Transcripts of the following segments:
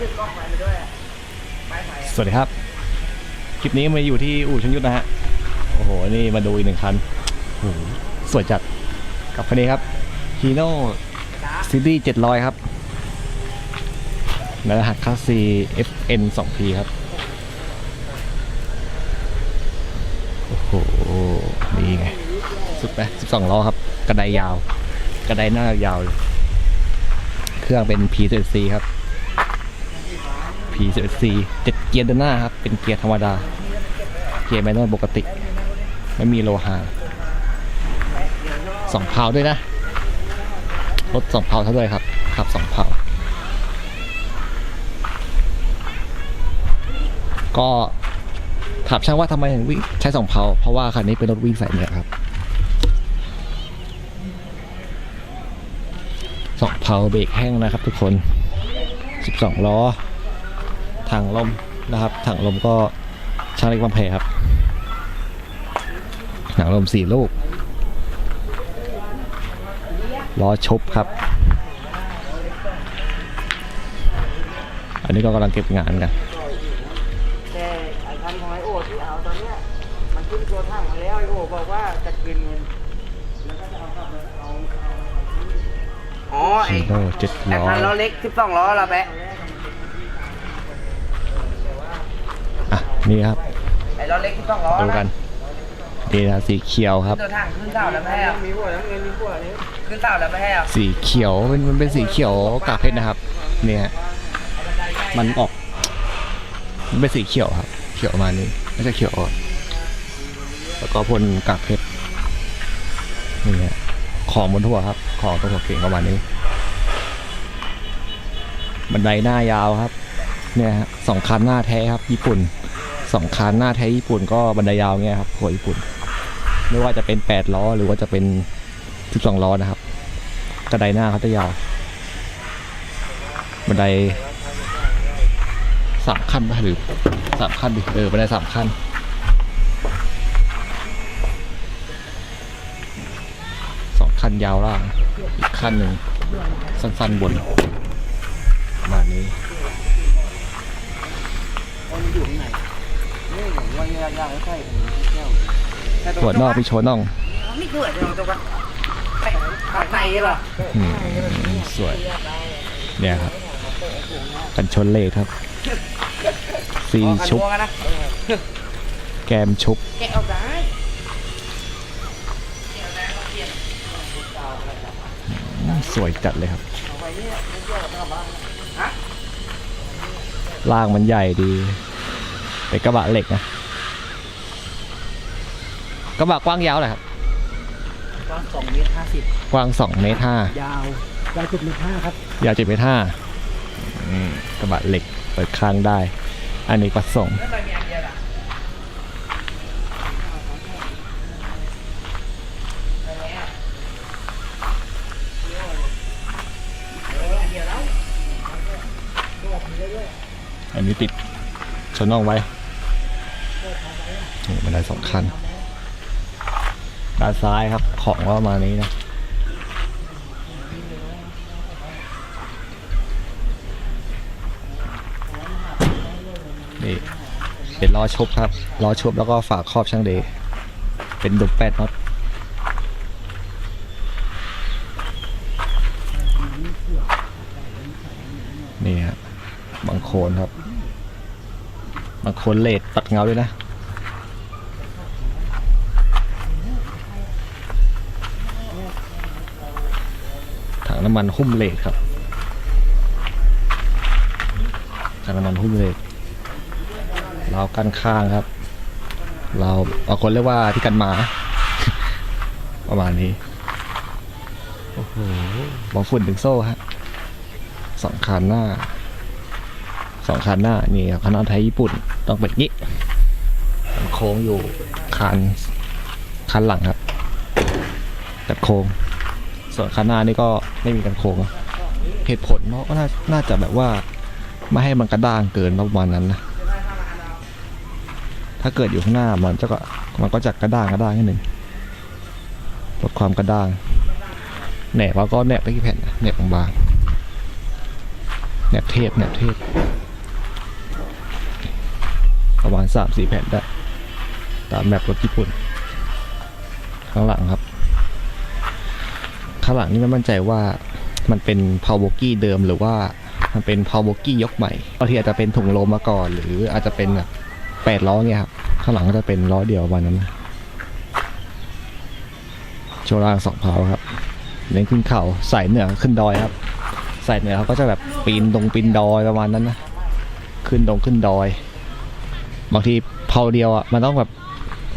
ถือกล้องไปด้วยไม้ไผ่สวัสดีครับ คลิปนี้มาอยู่ที่อู่ชงยุทธนะฮะ โอ้โห นี่มาดูอีกหนึ่งคันโอ้โหสวยจัด กับคันนี้ครับ Hino City 700ครับและรหัสคลาสซี FN 2P ครับ โอ้โห นี่ไง สุดไหม12ล้อครับ กระไดยาว กระไดหน้ายาวเลยเครื่องเป็น P7C ครับ P7C เจ็ดเกียร์เดินหน้าครับ เป็นเกียร์ธรรมดา เกียร์แมนนวลปกติ ไม่มีโลหะสองเพาด้วยนะ รถสองเพาเท่าด้วยครับ ขับสองเพาก็ถามช่างว่าทำไมถึงวิ่งใช้สองเพาเพราะว่าคันนี้เป็นรถวิ่งสายเหนือครับสองเพาเบรกแห้งนะครับทุกคน 12 ล้อ ถังลมนะครับ ถังลมก็ช่างเล็กบางแพครับ ถังลมสี่ลูกล้อชุบครับ อันนี้ก็กำลังเก็บงานกันแต่ไอ้คันของไอโอที่เอาตอนเนี้ยมันขึ้นตัวถังมาแล้วไอโอบอกว่าจะกินเงินแล้วก็จะเอากลับมาเอาเอาอ๋อไอฮีโร่เจ็ดไอล้อคันล้อเล็ก12ล้อละแปะ อะ นี่ครับไอล้อเล็ก12ล้อดูกันนี่นะสีเขียวครับตัวถังขึ้นเสาแล้วไม่ให้อะมีหัวน้ำเงินมีหัวนี้ขึ้นเสาแล้วไม่ให้อะสีเขียวมันมันเป็นสีเขียวกากเพชรนะครับ เนี่ยมันออกมันเป็นสีเขียวครับ เขียวประมาณนี้ไม่ใช่เขียวอ่อนแล้วก็พ่นกากเพชรนี่ฮะของบนทั่วครับ ของตัวหัวเก่งประมาณนี้ บันไดหน้ายาวครับ เนี่ยฮะสองคันหน้าแท้ครับ ญี่ปุ่น สองคันหน้าแท้ญี่ปุ่นก็บันไดยาวเงี้ยครับหัวญี่ปุ่น ไม่ว่าจะเป็นแปดล้อหรือว่าจะเป็นสิบสองล้อนะครับกระไดหน้าเขาจะยาวบันไดสามขั้นหรือสามขั้นดิเออบันไดสามขั้นสองขั้นยาวล่าง อีกขั้นหนึ่งสั้นๆบนประมาณนี้อยู่ที่ไหนนี่ผมว่ายากๆไม่ใช่ ผมแก้วหัวนอกพี่โชว์น่องนี่คืออะไรตรงกันข้างในเหรออืมสวย เนี่ยครับ กันชนเลทครับ ซีอ๋อชุบกันนะแกมชุบแกะเอาได้สวยจัดเลยครับ ล่างมันใหญ่ดี เป็นกระบะเหล็กนะกระบะกว้างยาวเลยครับกว้างสองเมตรห้าสิบกว้าง2เมตรห้ายาวยาวจุดเมตรห้าครับยาว7เมตรห้าอืมกระบะเหล็กเปิดข้างได้ อันนี้ก็ส่งแล้วมันมีอันเดียวล่ะอันนี้ติดชนน่องไว้ นี่มันได้สองคันด้านซ้ายครับของก็ประมานี้นะนี่เป็นล้อชุบครับล้อชุบแล้วก็ฝากครอบช่างเด เป็นดุมแปดน็อตนี่ฮะบางโคนครับ บางโคนเลดตัดเงาด้วยนะ น้ำมันหุ้มเลดครับถังน้ำมันหุ้มเลดเรากันข้างครับ เราบางคนเรียกว่าที่กันหมา ประมาณนี้ โอ้โหบองฝุ่นถึงโซ่ฮะสองคันหน้าสองคันหน้า นี่ครับคณะไทยญี่ปุ่นต้องเป็นงี้มันโค้งอยู่คันคันหลังครับกัดโค้ง ส่วนคันหน้านี่ก็ไม่มีกันโค้งเหตุผลเนาะก็น่าจะแบบว่าไม่ให้มันกระด้างเกินประมาณนั้นนะถ้าเกิดอยู่ข้างหน้ามันจะก็มันก็จะกระด้างกระด้างนิดหนึ่งลดความกระด้างแหนบเราก็แหนบไปกี่แผ่นแหนบบางๆแหนบเทปแหนบเทปประมาณสามสี่แผ่นได้ ตามแมปรถญี่ปุ่น ข้างหลังครับางหลังนี่ไม่มั่นใจว่ามันเป็นพาวโบกี้เดิมหรือว่ามันเป็นพาวโบกี้ยกใหม่บางทีอาจจะเป็นถุงลมมาก่อน หรืออาจจะเป็นแบบแปดล้อเนี่ยครับข้างหลังก็จะเป็นล้อเดียวประมาณนั้นนะโชว์ล่างสองเพาครับเน้นขึ้นเขาใส่เหนือขึ้นดอยครับใส่เหนือเขาก็จะแบบปีนตรงปีนดอยประมาณนั้นนะขึ้นตรงขึ้นดอย บางทีเพาเดียวอะมันต้องแบบ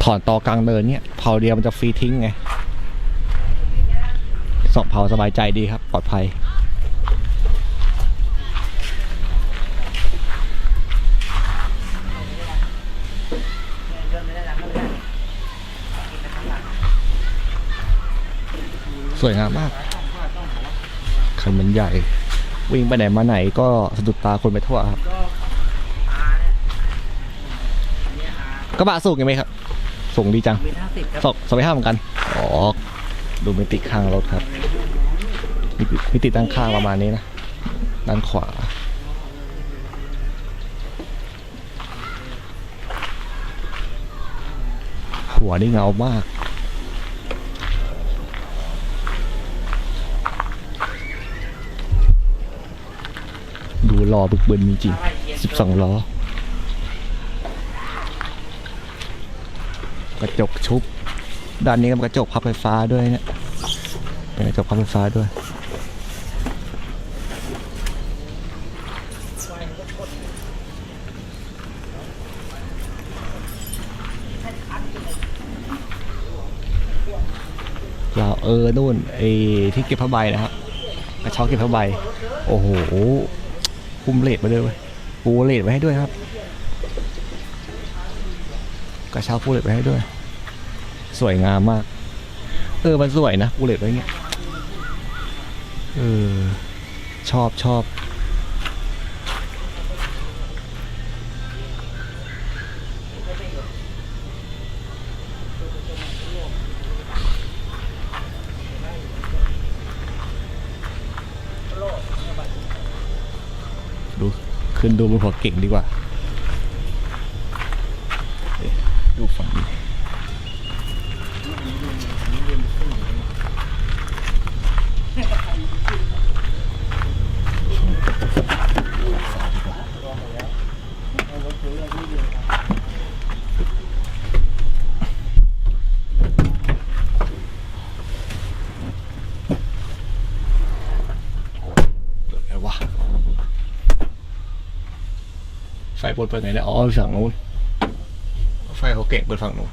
ถอนตอกลางเดินเนี่ยเพาเดียวมันจะฟรีทิ้งไง สองเผาสบายใจดีครับ ปลอดภัย สวยงามมากคันมันใหญ่ วิ่งไปไหนมาไหนก็สะดุดตาคนไปทั่วครับกระบะสูงยังไหมครับ สูงดีจังสิบครับสองสองไปห้าเหมือนกัน อ๋อ ดูมิติข้างรถครับมิติมิติด้านข้างประมาณนี้นะ ด้านขวา หัวนี่เงามากดูรอบึกบึนจริงสิบสองล้อ กระจกชุบ ด้านนี้ก็กระจกพับไฟฟ้าด้วยเนี่ย กระจกพับไฟฟ้าด้วยเราเออนู่นไอ้ที่เก็บผ้าใบนะครับกระเช้าเก็บผ้าใบ โอ้โหคุ้มเลดมาด้วยเว้ยปูเลดไว้ให้ด้วยครับ กระเช้าปูเลดไว้ให้ด้วย สวยงามมาก เออมันสวยนะปูเลตไว้เงี้ย เออชอบชอบดูขึ้นดูบนหัวเก่งดีกว่าเอ๊ะดูฝั่งนี้ เปิดไงวะ ไฟ บนเปิดไงเนี่ยอ๋อฝั่งนู้นไฟเขาเก่งเปิดฝั่งนู้น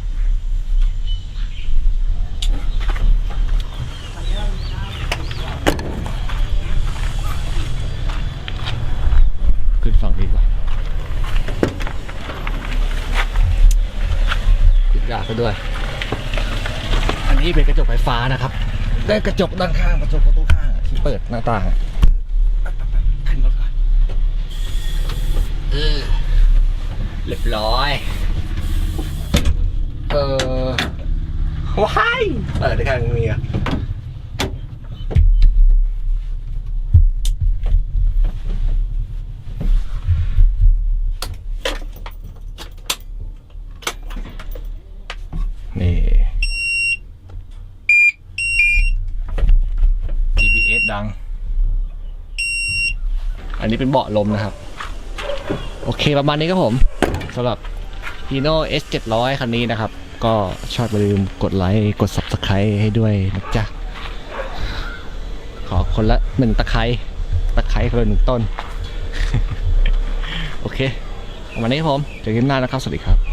ขึ้นฝั่งนี้ดีกว่าขึ้นยากซะด้วย อันนี้เป็นกระจกไฟฟ้านะครับ ได้กระจกด้านข้างกระจกประตูข้างที่เปิดหน้าต่างขึ้นรถก่อนเออ เรียบร้อย เออว้ายเปิดได้ข้างนี้อะนี่ GPS ดัง อันนี้เป็นเบาะลมนะครับ โอเคประมาณนี้ครับผมำหรับ p i n o S 700คันนี้นะครับ ก็ชอบอย่าลืมกดไลค์กด Subscribe ให้ด้วยนะจ๊ะ ขอคนละหนึ่งตะไคร้ตะไคร้คนละหนึ่งต้น โอเคประมาณนี้ครับผมเจอกันหน้านะครับ สวัสดีครับ